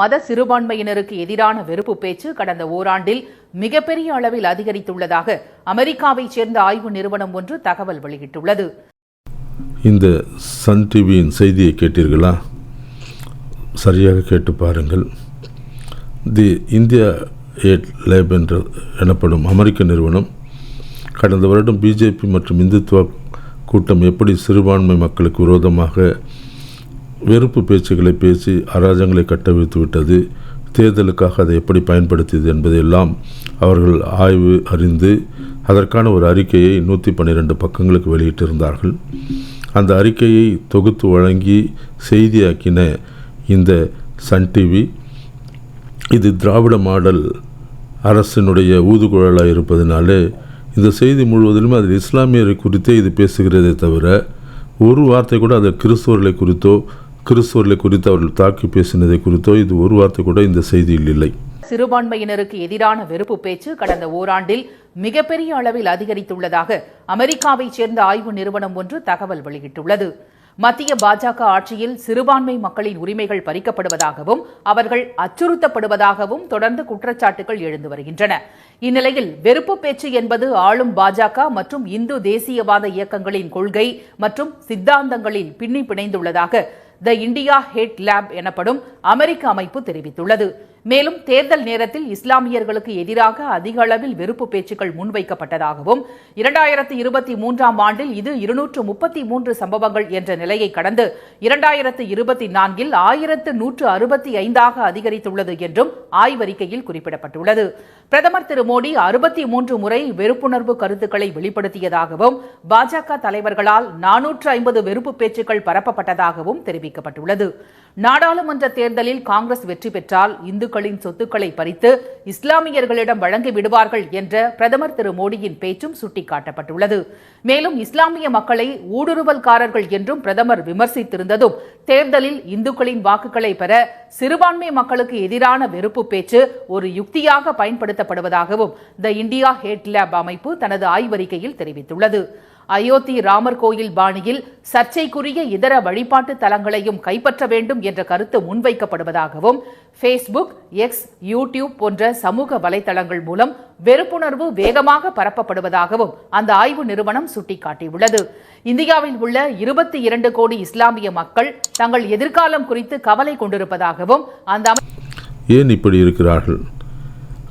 மத சிறுபான்மையினருக்கு எதிரான வெறுப்பு பேச்சு கடந்த ஓராண்டில் மிகப்பெரிய அளவில் அதிகரித்துள்ளதாக அமெரிக்காவைச் சேர்ந்த ஆய்வு நிறுவனம் ஒன்று தகவல் வெளியிட்டுள்ளது. இந்த சன் டிவியின் செய்தியை கேட்டீர்களா? சரியாக கேட்டு பாருங்கள். தி இந்தியா ஏட் லேப் என்ற எனப்படும் அமெரிக்க நிறுவனம் கடந்த வருடம் பிஜேபி மற்றும் இந்துத்துவ கூட்டம் எப்படி சிறுபான்மை மக்களுக்கு விரோதமாக வெறுப்பு பேச்சுகளை பேசி அராஜகங்களை கட்டவிழ்த்து விட்டது தேர்தலுக்காக அதை எப்படி பயன்படுத்தியது என்பதையெல்லாம் அவர்கள் ஆய்வு அறிந்து அதற்கான ஒரு அறிக்கையை நூற்றி பன்னிரெண்டு பக்கங்களுக்கு வெளியிட்டிருந்தார்கள். அந்த அறிக்கையை தொகுத்து வழங்கி செய்தியாக்கின இந்த சன் டிவி இது திராவிட மாடல் அரசினுடைய ஊதுகுழலாக இருப்பதனாலே இந்த செய்தி முழுவதிலும் அதில் இஸ்லாமியரை குறித்தே இது பேசுகிறதே தவிர ஒரு வார்த்தை கூட அது கிறிஸ்துவர்களை குறித்தோ கிறிஸ்தவர்களை குறித்து அவர்கள் தாக்கி பேசினதை குறித்தோ இது ஒரு வார்த்தை கூட இந்த செய்தியில் இல்லை. சிறுபான்மையினருக்கு எதிரான வெறுப்பு பேச்சு கடந்த ஓராண்டில் மிகப்பெரிய அளவில் அதிகரித்துள்ளதாக அமெரிக்காவைச் சேர்ந்த ஆய்வு நிறுவனம் ஒன்று தகவல் வெளியிட்டுள்ளது. மத்திய பாஜக ஆட்சியில் சிறுபான்மை மக்களின் உரிமைகள் பறிக்கப்படுவதாகவும் அவர்கள் அச்சுறுத்தப்படுவதாகவும் தொடர்ந்து குற்றச்சாட்டுகள் எழுந்து வருகின்றன. இந்நிலையில் வெறுப்பு பேச்சு என்பது ஆளும் பாஜக மற்றும் இந்து தேசியவாத இயக்கங்களின் கொள்கை மற்றும் சித்தாந்தங்களில் பின்னி பிணைந்துள்ளதாக த இந்தியா ஹேட் லேப் எனப்படும் அமெரிக்க அமைப்பு தெரிவித்துள்ளது. மேலும் தேர்தல் நேரத்தில் இஸ்லாமியர்களுக்கு எதிராக அதிக அளவில் வெறுப்பு பேச்சுக்கள் முன்வைக்கப்பட்டதாகவும் இரண்டாயிரத்தி இருபத்தி மூன்றாம் ஆண்டில் இது இருநூற்று முப்பத்தி மூன்று சம்பவங்கள் என்ற நிலையை கடந்து இரண்டாயிரத்து இருபத்தி நான்கில் ஆயிரத்து நூற்று அறுபத்தி ஐந்தாக அதிகரித்துள்ளது என்றும் ஆய்வறிக்கையில் குறிப்பிடப்பட்டுள்ளது. பிரதமர் திரு மோடி அறுபத்தி மூன்று முறை வெறுப்புணர்வு கருத்துக்களை வெளிப்படுத்தியதாகவும் பாஜக தலைவர்களால் நானூற்று ஐம்பது வெறுப்பு பேச்சுக்கள் பரப்பப்பட்டதாகவும் தெரிவிக்கப்பட்டுள்ளது. நாடாளுமன்ற தேர்தலில் காங்கிரஸ் வெற்றி பெற்றால் இந்துக்களின் சொத்துக்களை பறித்து இஸ்லாமியர்களிடம் வழங்கி விடுவார்கள் என்ற பிரதமர் திரு மோடியின் பேச்சும் சுட்டிக்காட்டப்பட்டுள்ளது. மேலும் இஸ்லாமிய மக்களை ஊடுருவல்காரர்கள் என்றும் பிரதமர் விமர்சித்திருந்ததும் தேர்தலில் இந்துக்களின் வாக்குகளை பெற சிறுபான்மை மக்களுக்கு எதிரான வெறுப்பு பேச்சு ஒரு யுக்தியாக பயன்படுத்தப்படுவதாகவும் த இந்தியா ஹேட் லேப் அமைப்பு தனது ஆய்வறிக்கையில் தெரிவித்துள்ளது. அயோத்தி ராமர் கோயில் பாணியில் சர்ச்சைக்குரிய இதர வழிபாட்டு தலங்களையும் கைப்பற்ற வேண்டும் என்ற கருத்து முன்வைக்கப்படுவதாகவும் ஃபேஸ்புக் எக்ஸ் யூடியூப் போன்ற சமூக வலைதளங்கள் மூலம் வெறுப்புணர்வு வேகமாக பரப்பப்படுவதாகவும் அந்த ஆய்வு நிறுவனம் சுட்டிக்காட்டியுள்ளது. இந்தியாவில் உள்ள இருபத்தி இரண்டு கோடி இஸ்லாமிய மக்கள் தங்கள் எதிர்காலம் குறித்து கவலை கொண்டிருப்பதாகவும் அந்த அமை- ஏன் இப்படி இருக்கிறார்கள்?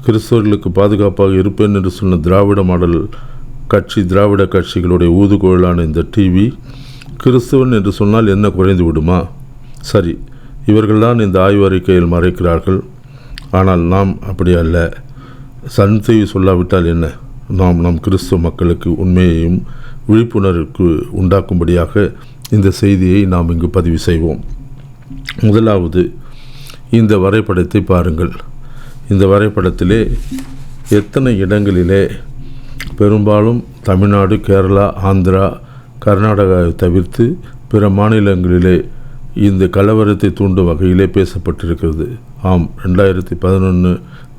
கிறிஸ்தவர்களுக்கு பாதுகாப்பாக இருப்பேன் என்று சொன்ன திராவிட மாடல் கட்சி திராவிட கட்சிகளுடைய ஊதுகோளான இந்த டிவி கிறிஸ்துவன் என்று சொன்னால் என்ன குறைந்து விடுமா? சரி இவர்கள்தான் இந்த ஆய்வறிக்கையில் மறைக்கிறார்கள். ஆனால் நாம் அப்படி அல்ல. சன் டிவி சொல்லாவிட்டால் என்ன? நாம் நம் கிறிஸ்துவ மக்களுக்கு உண்மையையும் விழிப்புணர்வுக்கு உண்டாக்கும்படியாக இந்த செய்தியை நாம் இங்கு பதிவு செய்வோம். முதலாவது இந்த வரைபடத்தை பாருங்கள். இந்த வரைபடத்திலே எத்தனை இடங்களிலே பெரும்பாலும் தமிழ்நாடு கேரளா ஆந்திரா கர்நாடகாவை தவிர்த்து பிற மாநிலங்களிலே இந்த கலவரத்தை தூண்டும் வகையிலே பேசப்பட்டிருக்கிறது. ஆம் ரெண்டாயிரத்தி பதினொன்று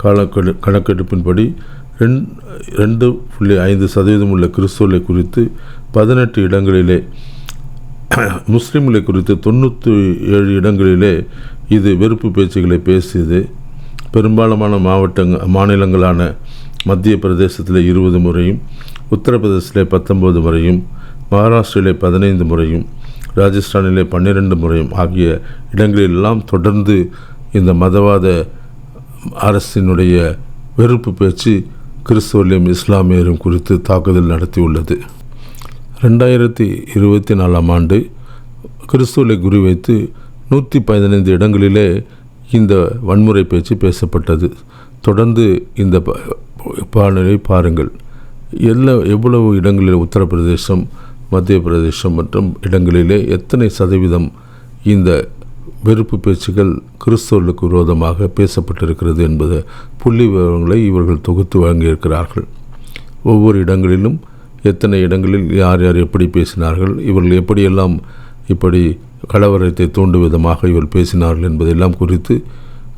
காலக்கெடு கணக்கெடுப்பின்படி ரெண் ரெண்டு புள்ளி ஐந்து சதவீதம் உள்ள கிறிஸ்தவர்களை குறித்து பதினெட்டு இடங்களிலே முஸ்லீம்களை குறித்து தொண்ணூற்றி ஏழு இடங்களிலே இது வெறுப்பு பேச்சுகளை பேசியது. பெரும்பாலான மாவட்டங்கள் மாநிலங்களான மத்திய பிரதேசத்தில் இருபது முறையும் உத்தரப்பிரதேசத்தில் பத்தொன்பது முறையும் மகாராஷ்டிரிலே பதினைந்து முறையும் ராஜஸ்தானிலே பன்னிரெண்டு முறையும் ஆகிய இடங்களிலெல்லாம் தொடர்ந்து இந்த மதவாத அரசினுடைய வெறுப்பு பேச்சு கிறிஸ்தவர்களையும் இஸ்லாமியரும் குறித்து தாக்குதல் நடத்தியுள்ளது. ரெண்டாயிரத்தி இருபத்தி நாலாம் ஆண்டு கிறிஸ்துவலை குறிவைத்து நூற்றி பதினைந்து இடங்களிலே இந்த வன்முறை பேச்சு பேசப்பட்டது. தொடர்ந்து இந்த ப- பாடலை பாருங்கள். எல்லா எவ்வளவு இடங்களில் உத்தரப்பிரதேசம் மத்திய பிரதேசம் மற்றும் இடங்களிலே எத்தனை சதவீதம் இந்த வெறுப்பு பேச்சுகள் கிறிஸ்தவர்களுக்கு விரோதமாக பேசப்பட்டிருக்கிறது என்பது புள்ளி விவரங்களை இவர்கள் தொகுத்து வழங்கியிருக்கிறார்கள். ஒவ்வொரு இடங்களிலும் எத்தனை இடங்களில் யார் யார் எப்படி பேசினார்கள் இவர்கள் எப்படியெல்லாம் இப்படி கலவரத்தை தூண்டும் விதமாக இவர் பேசினார்கள் என்பதெல்லாம் குறித்து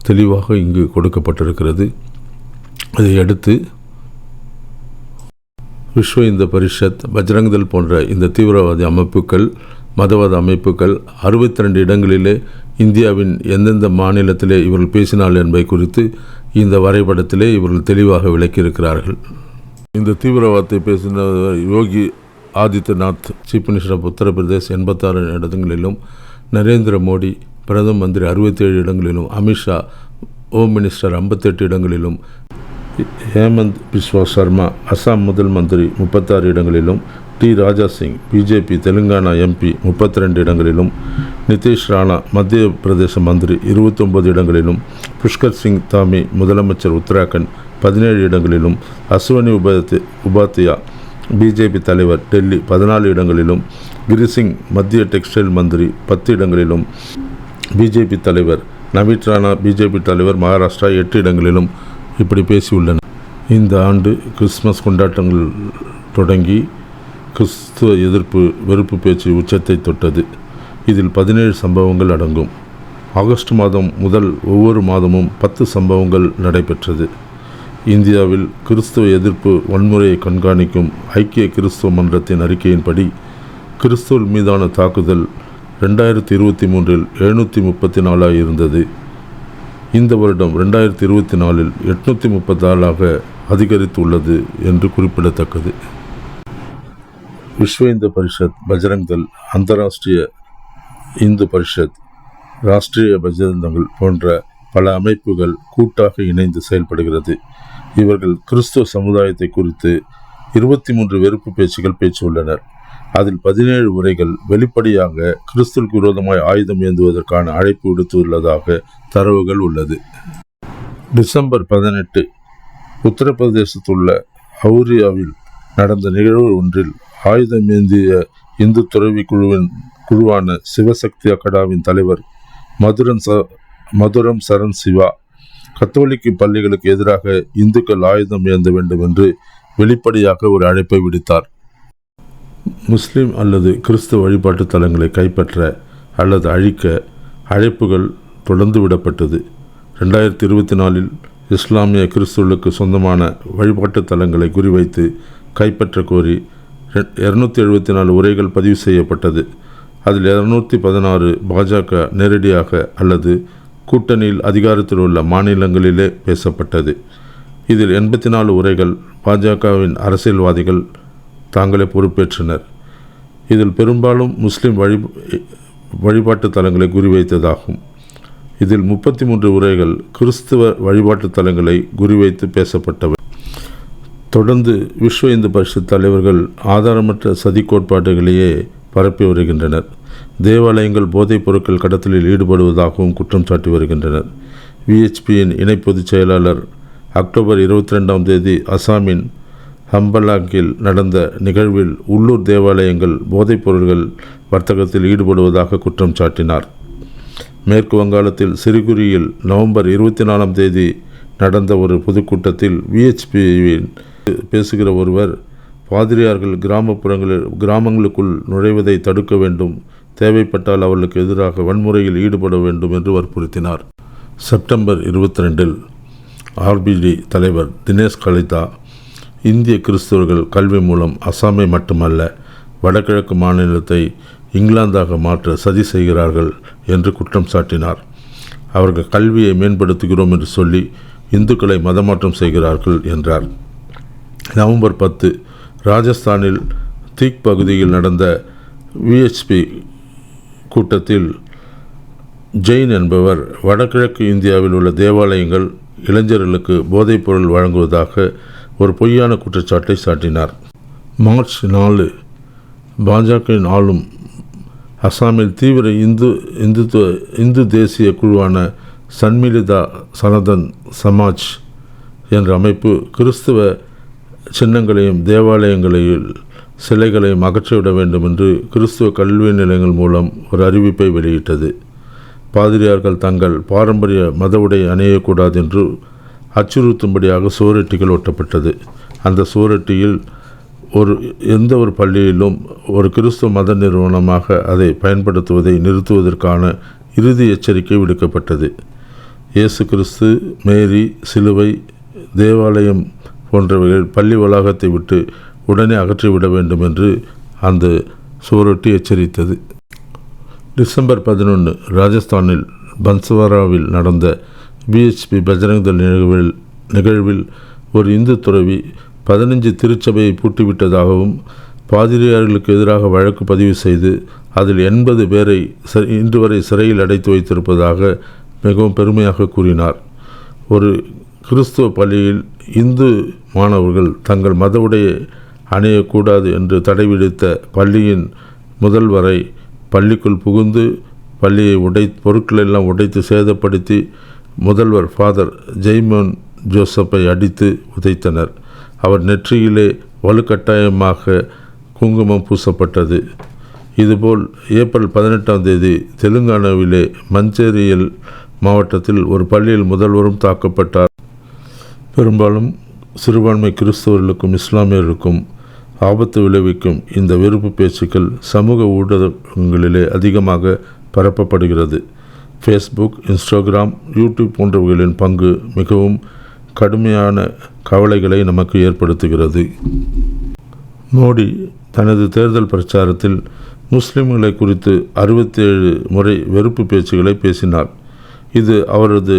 தெளிவாக இங்கு கொடுக்கப்பட்டிருக்கிறது. இதை அடுத்து விஸ்வ இந்து பரிஷத் பஜ்ரங்தல் போன்ற இந்த தீவிரவாதி அமைப்புகள் மதவாத அமைப்புகள் அறுபத்தி ரெண்டு இடங்களிலே இந்தியாவின் எந்தெந்த மாநிலத்திலே இவர்கள் பேசினார்கள் என்பதை குறித்து இந்த வரைபடத்திலே இவர்கள் தெளிவாக விளக்கியிருக்கிறார்கள். இந்த தீவிரவாதத்தை பேசின Yogi Adityanath chief minister of Uttar Pradesh எண்பத்தாறு இடங்களிலும் நரேந்திர மோடி பிரதம மந்திரி அறுபத்தேழு இடங்களிலும் அமித்ஷா ஹோம் மினிஸ்டர் ஐம்பத்தெட்டு இடங்களிலும் ஹேமந்த் பிஸ்வா சர்மா அசாம் முதல் மந்திரி முப்பத்தாறு இடங்களிலும் T. Raja Singh BJP Telangana MP முப்பத்தி ரெண்டு இடங்களிலும் நிதிஷ் ராணா மத்திய பிரதேச மந்திரி இருபத்தொம்பது இடங்களிலும் புஷ்கர் சிங் தாமி முதலமைச்சர் உத்தராகண்ட் பதினேழு இடங்களிலும் அஸ்வனி உபாத்தி உபாத்தியா பிஜேபி தலைவர் டெல்லி பதினாலு இடங்களிலும் கிரிசிங் மத்திய டெக்ஸ்டைல் மந்திரி பத்து இடங்களிலும் பிஜேபி தலைவர் நவீத் ராணா பிஜேபி தலைவர் மகாராஷ்டிரா எட்டு இடங்களிலும் இப்படி பேசியுள்ளனர் இந்த ஆண்டு கிறிஸ்மஸ் கொண்டாட்டங்கள் தொடங்கி கிறிஸ்துவ எதிர்ப்பு வெறுப்பு பேச்சு உச்சத்தை தொட்டது. இதில் பதினேழு சம்பவங்கள் அடங்கும். ஆகஸ்ட் மாதம் முதல் ஒவ்வொரு மாதமும் பத்து சம்பவங்கள் நடைபெற்றது. இந்தியாவில் கிறிஸ்துவ எதிர்ப்பு வன்முறையை கண்காணிக்கும் ஐக்கிய கிறிஸ்துவ மன்றத்தின் அறிக்கையின்படி கிறிஸ்துவ மீதான தாக்குதல் ரெண்டாயிரத்தி இருபத்தி மூன்றில் எழுநூற்றி முப்பத்தி நாலாக இருந்தது. இந்த வருடம் ரெண்டாயிரத்தி இருபத்தி நாலில் எட்நூற்றி முப்பத்தாலாக அதிகரித்துள்ளது என்று குறிப்பிடத்தக்கது. விஸ்வ இந்து பரிஷத் பஜரங்கல் தள் அந்தராஷ்டிரிய இந்து பரிஷத் ராஷ்டிரிய பஜ்ரங் போன்ற பல அமைப்புகள் கூட்டாக இணைந்து செயல்படுகிறது. இவர்கள் கிறிஸ்துவ சமுதாயத்தை குறித்து இருபத்தி மூன்று வெறுப்பு பேச்சுகள் பேச்சியுள்ளனர் அதில் பதினேழு உரைகள் வெளிப்படையாக கிறிஸ்துவுக்கு விரோதமாய் ஆயுதம் ஏந்துவதற்கான அழைப்பு விடுத்துள்ளதாக தரவுகள் உள்ளது. டிசம்பர் பதினெட்டு உத்தரப்பிரதேசத்துள்ள ஹவுரியாவில் நடந்த நிகழ்வு ஒன்றில் ஆயுதம் ஏந்திய இந்து துறவி குழுவின் குழுவான சிவசக்தி அகடாவின் தலைவர் மதுரன் ச மதுரம் சரண் சிவா கத்தோலிக்க பள்ளிகளுக்கு எதிராக இந்துக்கள் ஆயுதம் ஏந்த வேண்டும் என்று வெளிப்படையாக ஒரு அழைப்பை விடுத்தார். முஸ்லீம் அல்லது கிறிஸ்தவ வழிபாட்டு தலங்களை கைப்பற்ற அல்லது அழிக்க அழைப்புகள் தொடர்ந்து விடப்பட்டது. ரெண்டாயிரத்தி இருபத்தி நாலில் இஸ்லாமிய கிறிஸ்துவர்களுக்கு சொந்தமான வழிபாட்டு தலங்களை குறிவைத்து கைப்பற்ற கோரி இரநூத்தி எழுபத்தி நாலு உரைகள் பதிவு செய்யப்பட்டது. அதில் இரநூத்தி பதினாறு பாஜக நேரடியாக அல்லது கூட்டணியில் அதிகாரத்தில் உள்ள மாநிலங்களிலே பேசப்பட்டது. இதில் எண்பத்தி நாலு உரைகள் பாஜகவின் அரசியல்வாதிகள் தாங்களே பொறுப்பேற்றனர். இதில் பெரும்பாலும் முஸ்லிம் வழி வழிபாட்டு தலங்களை குறிவைத்ததாகும். இதில் முப்பத்தி மூன்று உரைகள் கிறிஸ்துவ வழிபாட்டு தலங்களை குறிவைத்து பேசப்பட்டவை. தொடர்ந்து விஸ்வ இந்து பரிஷத் தலைவர்கள் ஆதாரமற்ற சதி கோட்பாடுகளையே பரப்பி வருகின்றனர். தேவாலயங்கள் போதைப் பொருட்கள் கடத்தலில் ஈடுபடுவதாகவும் குற்றம் சாட்டி வருகின்றனர். விஹெச்பியின் இணை பொதுச் செயலாளர் அக்டோபர் இருபத்தி ரெண்டாம் தேதி அசாமின் ஹம்பலாங்கில் நடந்த நிகழ்வில் உள்ளூர் தேவாலயங்கள் போதைப் பொருள்கள் வர்த்தகத்தில் ஈடுபடுவதாக குற்றம் சாட்டினார். மேற்கு வங்காளத்தில் சிறுகுரியில் நவம்பர் இருபத்தி நாலாம் தேதி நடந்த ஒரு பொதுக்கூட்டத்தில் விஹெச்பியின் பேசுகிற ஒருவர் பாதிரியார்கள் கிராமப்புறங்களில் கிராமங்களுக்குள் நுழைவதை தடுக்க வேண்டும். தேவைப்பட்டால் அவர்களுக்கு எதிராக வன்முறையில் ஈடுபட வேண்டும் என்று வற்புறுத்தினார். செப்டம்பர் இருபத்தி ரெண்டில் ஆர்பிடி தலைவர் தினேஷ் கலிதா இந்திய கிறிஸ்தவர்கள் கல்வி மூலம் அசாமை மட்டுமல்ல வடகிழக்கு மாநிலத்தை இங்கிலாந்தாக மாற்ற சதி செய்கிறார்கள் என்று குற்றம் சாட்டினார். அவர்கள் கல்வியை மேம்படுத்துகிறோம் என்று சொல்லி இந்துக்களை மதமாற்றம் செய்கிறார்கள் என்றார். நவம்பர் பத்து ராஜஸ்தானில் தீக் பகுதியில் நடந்த விஹெச்பி கூட்டத்தில் ஜெயின் என்பவர் வடகிழக்கு இந்தியாவில் உள்ள தேவாலயங்கள் இளைஞர்களுக்கு போதைப்பொருள் வழங்குவதாக ஒரு பொய்யான குற்றச்சாட்டை சாட்டினார். மார்ச் நாலு பாஜகவின் ஆளும் அசாமில் தீவிர இந்து இந்துத்துவ இந்து தேசிய குழுவான சன்மிலிதா சனதன் சமாஜ் என்ற அமைப்பு கிறிஸ்துவ சின்னங்களையும் தேவாலயங்களையும் சிலைகளையும் அகற்றிவிட வேண்டும் என்று கிறிஸ்துவ கல்வி நிலையங்கள் மூலம் ஒரு அறிவிப்பை வெளியிட்டது. பாதிரியார்கள் தங்கள் பாரம்பரிய மத உடை அணியக்கூடாது என்று அச்சுறுத்தும்படியாக சுவரொட்டிகள் ஒட்டப்பட்டது. அந்த சுவரொட்டியில் ஒரு எந்த ஒரு பள்ளியிலும் ஒரு கிறிஸ்துவ மத நிறுவனமாக அதை பயன்படுத்துவதை நிறுத்துவதற்கான இறுதி எச்சரிக்கை விடுக்கப்பட்டது. இயேசு கிறிஸ்து மேரி சிலுவை தேவாலயம் போன்றவைகள் பள்ளி வளாகத்தை விட்டு உடனே அகற்றிவிட வேண்டும் என்று அந்த சுவரொட்டி எச்சரித்தது. டிசம்பர் பதினொன்று ராஜஸ்தானில் பன்ஸ்வாராவில் நடந்த பிஹெச்பி பஜ்ரங் தள் நிகழ்வில் நிகழ்வில் ஒரு இந்து துறவி பதினஞ்சு திருச்சபையை பூட்டிவிட்டதாகவும் பாதிரியார்களுக்கு எதிராக வழக்கு பதிவு செய்து அதில் எண்பது பேரை ச இன்று வரை சிறையில் அடைத்து வைத்திருப்பதாக மிகவும் பெருமையாக கூறினார். ஒரு கிறிஸ்துவ பள்ளியில் இந்து மாணவர்கள் தங்கள் மத உடையை அணியக்கூடாது என்று தடை விடுத்த பள்ளியின் முதல்வரை பள்ளிக்குள் புகுந்து பள்ளியை உடை பொருட்களெல்லாம் உடைத்து சேதப்படுத்தி முதல்வர் ஃபாதர் ஜெய்மோன் ஜோசப்பை அடித்து உதைத்தனர். அவர் நெற்றியிலே வலுக்கட்டாயமாக குங்குமம் பூசப்பட்டது. இதுபோல் ஏப்ரல் பதினெட்டாம் தேதி தெலுங்கானாவிலே மஞ்சேரியல் மாவட்டத்தில் ஒரு பள்ளியில் முதல்வரும் தாக்கப்பட்டார். பெரும்பாலும் சிறுபான்மை கிறிஸ்தவர்களுக்கும் இஸ்லாமியர்களுக்கும் ஆபத்து விளைவிக்கும் இந்த வெறுப்பு பேச்சுக்கள் சமூக ஊடகங்களிலே அதிகமாக பரப்பப்படுகிறது. ஃபேஸ்புக் இன்ஸ்டாகிராம் யூடியூப் போன்றவைகளின் பங்கு மிகவும் கடுமையான கவலைகளை நமக்கு ஏற்படுத்துகிறது. மோடி தனது தேர்தல் பிரச்சாரத்தில் முஸ்லிம்களை குறித்து அறுபத்தேழு முறை வெறுப்பு பேச்சுகளை பேசினார். இது அவரது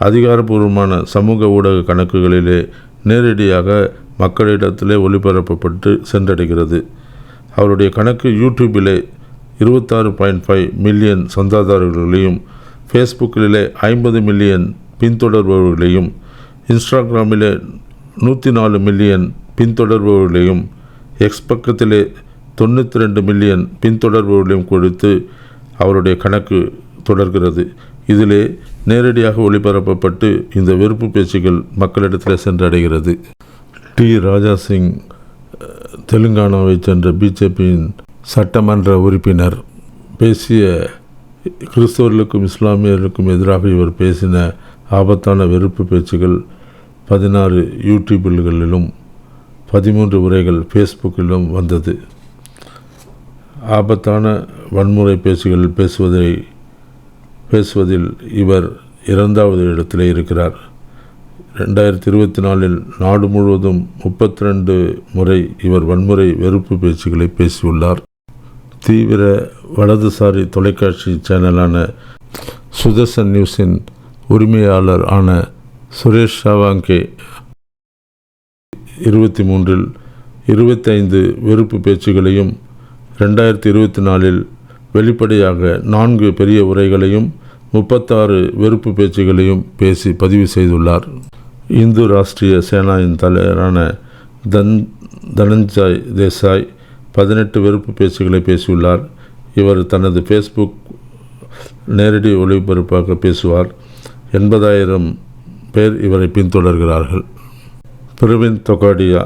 அதிகாரபூர்வமான சமூக ஊடக கணக்குகளிலே நேரடியாக மக்களிடத்திலே ஒளிபரப்பப்பட்டு சென்றடைகிறது. அவருடைய கணக்கு யூடியூபிலே இருபத்தாறு பாயிண்ட் ஃபைவ் மில்லியன் சந்தாதாரர்களையும் ஃபேஸ்புக்கிலே ஐம்பது மில்லியன் பின்தொடர்பவர்களையும் இன்ஸ்டாகிராமிலே நூற்றி நாலு மில்லியன் பின்தொடர்பவர்களையும் எக்ஸ் பக்கத்திலே தொண்ணூற்றி ரெண்டு மில்லியன் பின்தொடர்பவர்களையும் கொடுத்து அவருடைய கணக்கு தொடர்கிறது. இதிலே நேரடியாக ஒளிபரப்பப்பட்டு இந்த வெறுப்பு பேச்சுகள் மக்களிடத்தில் சென்றடைகிறது. டி. ராஜா சிங் தெலுங்கானாவை தெலுங்கானாவைச் சேர்ந்த பிஜேபியின் சட்டமன்ற உறுப்பினர் பேசிய கிறிஸ்தவர்களுக்கும் இஸ்லாமியர்களுக்கும் எதிராக இவர் பேசின ஆபத்தான வெறுப்பு பேச்சுகள் பதினாறு யூடியூப்களிலும் பதிமூன்று உரைகள் ஃபேஸ்புக்கிலும் வந்தது. ஆபத்தான வன்முறை பேச்சுகளில் பேசுவதை பேசுவதில் இவர் இரண்டாவது இடத்திலே இருக்கிறார். ரெண்டாயிரத்தி இருபத்தி நாலில் நாடு முழுவதும் முப்பத்தி ரெண்டு முறை இவர் வன்முறை வெறுப்பு பேச்சுகளை பேசியுள்ளார். தீவிர வலதுசாரி தொலைக்காட்சி சேனலான சுதர்சன் நியூஸின் உரிமையாளர் ஆன சுரேஷ் ஷாவாங்கே இருபத்தி மூன்றில் இருபத்தைந்து வெறுப்பு பேச்சுகளையும் ரெண்டாயிரத்தி இருபத்தி நாலில் வெளிப்படையாக நான்கு பெரிய உரைகளையும் முப்பத்தாறு வெறுப்பு பேச்சுகளையும் பேசி பதிவு செய்துள்ளார். இந்து ராஷ்டிரிய சேனாவின் தலைவரான தன் தனஞ்சாய் தேசாய் பதினெட்டு வெறுப்பு பேச்சுகளை பேசியுள்ளார். இவர் தனது ஃபேஸ்புக் நேரடி ஒளிபரப்பாக பேசுவார். எண்பதாயிரம் பேர் இவரை பின்தொடர்கிறார்கள். பிரவீன் தொகாடியா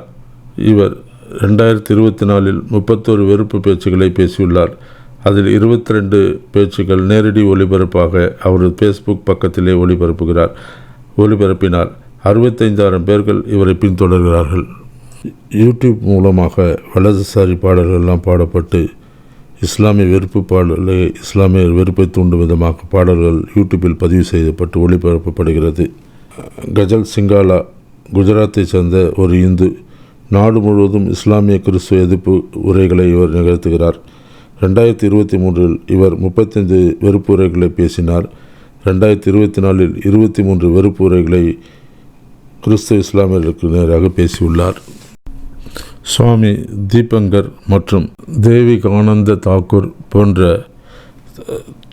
இவர் ரெண்டாயிரத்தி இருபத்தி நாலில் முப்பத்தோரு வெறுப்பு பேச்சுகளை பேசியுள்ளார். அதில் இருபத்தி ரெண்டு பேச்சுக்கள் நேரடி ஒளிபரப்பாக அவரது ஃபேஸ்புக் பக்கத்திலே ஒளிபரப்புகிறார். ஒளிபரப்பினார் அறுபத்தைந்தாயிரம் பேர்கள் இவரை பின்தொடர்கிறார்கள். யூடியூப் மூலமாக வலதுசாரி பாடல்கள்லாம் பாடப்பட்டு இஸ்லாமிய வெறுப்பு பாடலை இஸ்லாமிய வெறுப்பை தூண்டும் விதமாக பாடல்கள் யூடியூப்பில் பதிவு செய்யப்பட்டு ஒளிபரப்பப்படுகிறது. கஜல் சிங்காலா குஜராத்தை சேர்ந்த ஒரு இந்து நாடு முழுவதும் இஸ்லாமிய கிறிஸ்துவ எதிர்ப்பு உரைகளை இவர் நிகழ்த்துகிறார். ரெண்டாயிரத்தி இருபத்தி மூன்றில் இவர் முப்பத்தைந்து வெறுப்பு உரைகளை பேசினார். ரெண்டாயிரத்தி இருபத்தி நாலில் இருபத்தி மூன்று வெறுப்பு உரைகளை கிறிஸ்துவ இஸ்லாமியர்களுக்கு நேராக பேசியுள்ளார். சுவாமி தீபங்கர் மற்றும் தேவிகானந்த தாக்கூர் போன்ற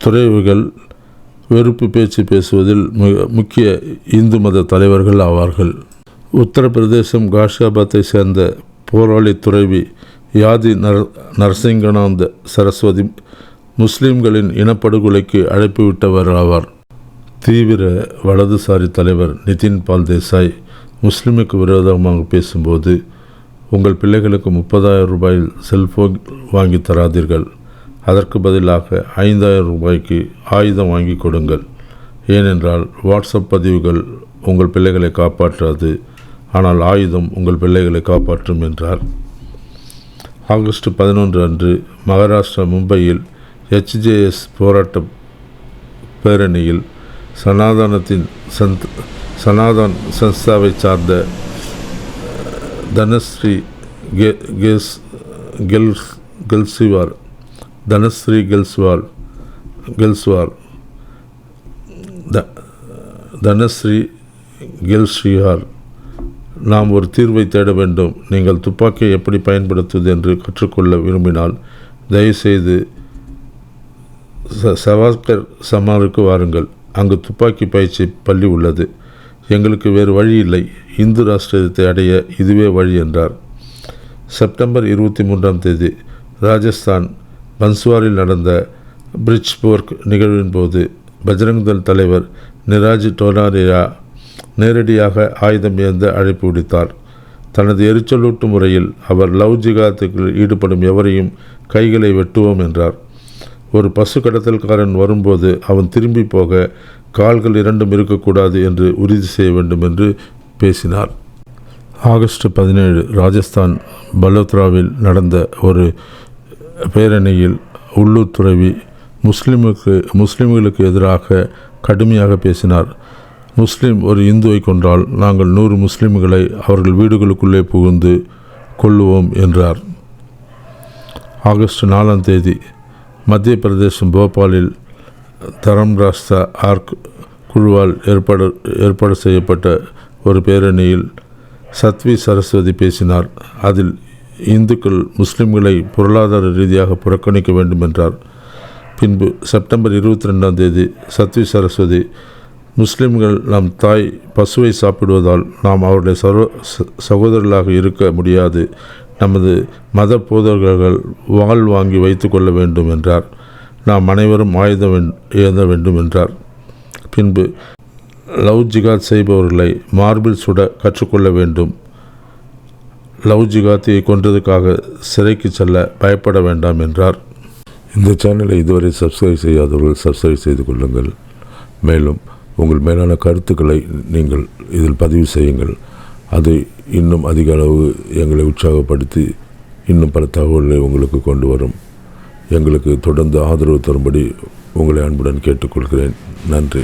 துறைவுகள் வெறுப்பு பேச்சு பேசுவதில் மிக முக்கிய இந்து மத தலைவர்கள் ஆவார்கள். உத்தரப்பிரதேசம் காஷியாபாத்தை சேர்ந்த போராளி துறைவி யாதி நர் நரசிங்கனாந்த சரஸ்வதி முஸ்லீம்களின் இனப்படுகொலைக்கு அழைப்பு விட்டவர் ஆவார். தீவிர வலதுசாரி தலைவர் நிதின் பால் தேசாய் முஸ்லிமுக்கு விரோதமாக பேசும்போது உங்கள் பிள்ளைகளுக்கு முப்பதாயிரம் ரூபாயில் செல்ஃபோன் வாங்கி தராதீர்கள். அதற்கு பதிலாக ஐந்தாயிரம் ரூபாய்க்கு ஆயுதம் வாங்கி கொடுங்கள். ஏனென்றால் வாட்ஸ்அப் பதிவுகள் உங்கள் பிள்ளைகளை காப்பாற்றாது. ஆனால் ஆயுதம் உங்கள் பிள்ளைகளை காப்பாற்றும் என்றார். ஆகஸ்ட் பதினொன்று அன்று மகாராஷ்டிரா மும்பையில் ஹெச்ஜேஎஸ் போராட்ட பேரணியில் சனாதனத்தின் சந்த் சனாதன் சன்ஸ்தாவை சார்ந்த தனஸ்ரீ கே கெஸ் கெல்ஸ் கெல்சிவார் தனஸ்ரீ கெல்ஸ்வால் கெல்ஸ்வார் த தனஸ்ரீ கெல்ஸ்ரீஹார் நாம் ஒரு தீர்வை தேட வேண்டும். நீங்கள் துப்பாக்கியை எப்படி பயன்படுத்துவது என்று கற்றுக்கொள்ள விரும்பினால் தயவுசெய்து ச சவாஸ்கர் சமாருக்கு வாருங்கள். அங்கு துப்பாக்கி பயிற்சி பள்ளி உள்ளது. எங்களுக்கு வேறு வழி இல்லை. இந்து ராஷ்டிரத்தை அடைய இதுவே வழி என்றார். செப்டம்பர் இருபத்தி மூன்றாம் தேதி ராஜஸ்தான் பன்ஸ்வாரில் நடந்த பிரிட்ஜ்போர்க் நிகழ்வின் போது பஜ்ரங்தள் தலைவர் நிராஜ் டோனாரியா நேரடியாக ஆயுதம் ஏந்த அழைப்பு விடுத்தார். தனது எரிச்சலூட்டும் முறையில் அவர் லவ் ஜிகாத்துக்கு ஈடுபடும் எவரையும் கைகளை வெட்டுவோம் என்றார். ஒரு பசு கடத்தல்காரன் வரும்போது அவன் திரும்பி போக கால்கள் இரண்டும் இருக்கக்கூடாது என்று உறுதி செய்ய வேண்டும் என்று பேசினார். ஆகஸ்ட் பதினேழு ராஜஸ்தான் பலோத்ராவில் நடந்த ஒரு பேரணியில் உள்ளூர் துறவி முஸ்லிமுக்கு முஸ்லிம்களுக்கு எதிராக கடுமையாக பேசினார். முஸ்லிம் ஒரு இந்துவை கொன்றால் நாங்கள் நூறு முஸ்லிம்களை அவர்கள் வீடுகளுக்குள்ளே புகுந்து கொள்ளுவோம் என்றார். ஆகஸ்ட் நாலாம் தேதி மத்திய பிரதேசம் போபாலில் தரம் ராஸ்தா ஆர்க் குழுவால் ஏற்பாடு ஏற்பாடு செய்யப்பட்ட ஒரு பேரணியில் சத்வி சரஸ்வதி பேசினார். அதில் இந்துக்கள் முஸ்லிம்களை பொருளாதார ரீதியாக புறக்கணிக்க வேண்டும் என்றார். பின்பு செப்டம்பர் இருபத்தி ரெண்டாம் தேதி சத்வி சரஸ்வதி முஸ்லிம்கள் நம் தாய் பசுவை சாப்பிடுவதால் நாம் அவருடைய சர்வ ச- சகோதரர்களாக இருக்க முடியாது. நமது மத போதகர்கள் வாள் வாங்கி வைத்துக்கொள்ள வேண்டும் என்றார். நாம் அனைவரும் ஆயுதம் வென்- ஏந்த வேண்டும் என்றார் பின்பு லவ் ஜிகாத் செய்பவர்களை மார்பில் சுட கற்றுக்கொள்ள வேண்டும். லவ் ஜிகாத்தியை கொன்றதுக்காக சிறைக்கு செல்ல பயப்பட வேண்டாம் என்றார். இந்த சேனலை இதுவரை சப்ஸ்கிரைப் செய்யாதவர்கள் சப்ஸ்கிரைப் செய்து கொள்ளுங்கள். மேலும் உங்கள் மேலான கருத்துக்களை நீங்கள் இதில் பதிவு செய்யுங்கள். அது இன்னும் அதிக அளவு எங்களை உற்சாகப்படுத்தி இன்னும் பல தகவல்களை உங்களுக்கு கொண்டு வரும். எங்களுக்கு தொடர்ந்து ஆதரவு தரும்படி உங்களை அன்புடன் கேட்டுக்கொள்கிறேன். நன்றி.